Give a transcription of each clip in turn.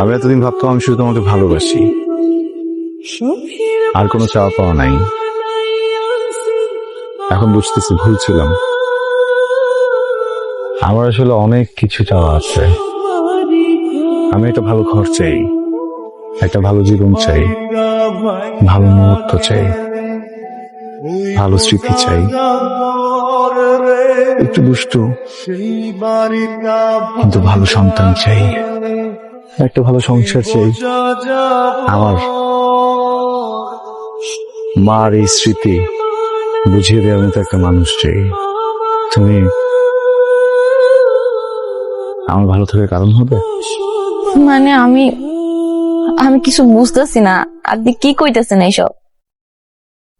আমি এতদিন ভাবতাম আমি শুধু তোমাকে ভালোবাসি। আর কোনো চাওয়া পাওয়া নাই। এখন বুঝতেছি ভুল ছিলাম আমার আসলে অনেক কিছু চাওয়া আছে। আমি একটা ভালো ঘর চাই, একটা ভালো জীবন চাই, ভালো মুহূর্ত চাই, ভালো স্মৃতি চাই। একটু দুষ্টু, কিন্তু ভালো সন্তান চাই। একটা ভালো সংসার চাই। আমার মার এই স্মৃতি বুঝিয়ে দেওয়ার মতো একটা মানুষ চাই। তুমি আমার ভালো থাকার কারণ হবে? মানে আমি আমি কিছু বুঝতেছি না। আপনি কি কইতেছেন এইসব?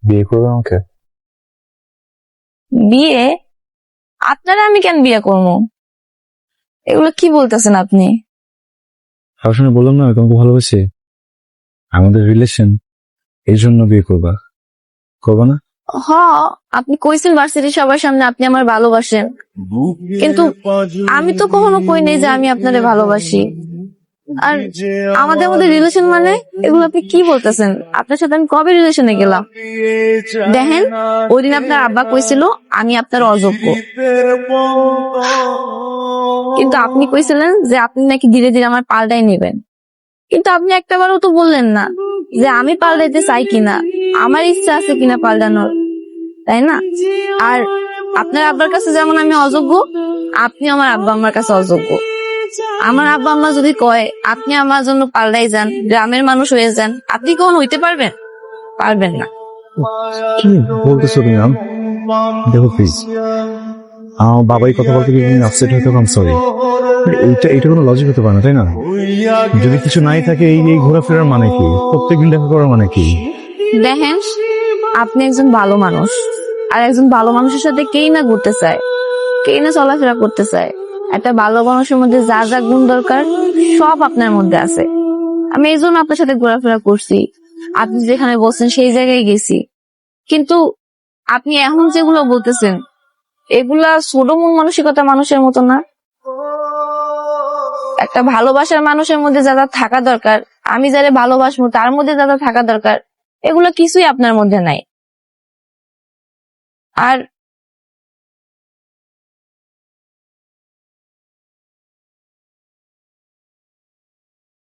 বিয়ে করবে আমাকে? বিয়ে? আপনারা আমি কেন বিয়ে করব? এগুলো কি বলতেছেন আপনি? সঙ্গে বললাম না তোমাকে ভালোবাসে। আমাদের রিলেশন এই জন্য বিয়ে করবা। করবা না? হ আপনি কইছেন ভার্সিটি সবার সামনে আপনি আমার ভালোবাসেন। কিন্তু আমি তো কখনো কই নাই যে আমি আপনারে ভালোবাসি। আর আমাদের মধ্যে রিলেশন মানে? এগুলো আপনি কি বলতেছেন? আপনার সাথে আমি কবে রিলেশনে গেলাম? দেখেন ওই দিন আপনার আব্বা কইছিল আমি আপনার অযোগ্য। কিন্তু আপনি কইছিলেন যে আপনি নাকি ধীরে ধীরে আমার পাল্টাই নেবেন। কিন্তু আপনি একটাবারও তো বললেন না যে আমি পাল্টাইতে চাই কিনা। আমার ইচ্ছা আছে কিনা পাল্টানোর তাই না? আর আপনার আব্বার কাছে যেমন আমি অযোগ্য আপনি আমার আব্বা আমার কাছে অযোগ্য। আমার আব্বা আম্মা যদি কয় আপনি আমার জন্য পাল্টাই যান গ্রামের মানুষ হয়ে যান আপনি কখন হইতে পারবেন? পারবেন না। বলতেছো তুমি আম? দেখো প্লিজ আমার বাবাই কথা বলতে গিয়ে আপসেট হয়তো আম সরি এইটা এইটা কোনো লজিক হতে পারে না তাই না? যদি কিছু নাই থাকে এই এই ঘোরাফেরার মানে কি? প্রত্যেকদিন দেখা করার মানে কি? দেখেন আপনি একজন ভালো মানুষ আর একজন ভালো মানুষের সাথে কেই না ঘুরতে চায় কেই না চলাফেরা করতে চায়। একটা ভালো মানুষের মধ্যে যা যা গুণ দরকার সব আপনার মধ্যে আছে। আমি এই জন্য আপনার সাথে ঘোরাফেরা করছি। আপনি যেখানে বলছেন সেই জায়গায় গেছি। কিন্তু আপনি এখন যেগুলো বলতেছেন, এগুলা ছোট মন মানসিকতা মানুষের মতো না। একটা ভালোবাসার মানুষের মধ্যে যা যা থাকা দরকার, আমি যারা ভালোবাসবো তার মধ্যে যা যা থাকা দরকার, এগুলো কিছুই আপনার মধ্যে নাই। আর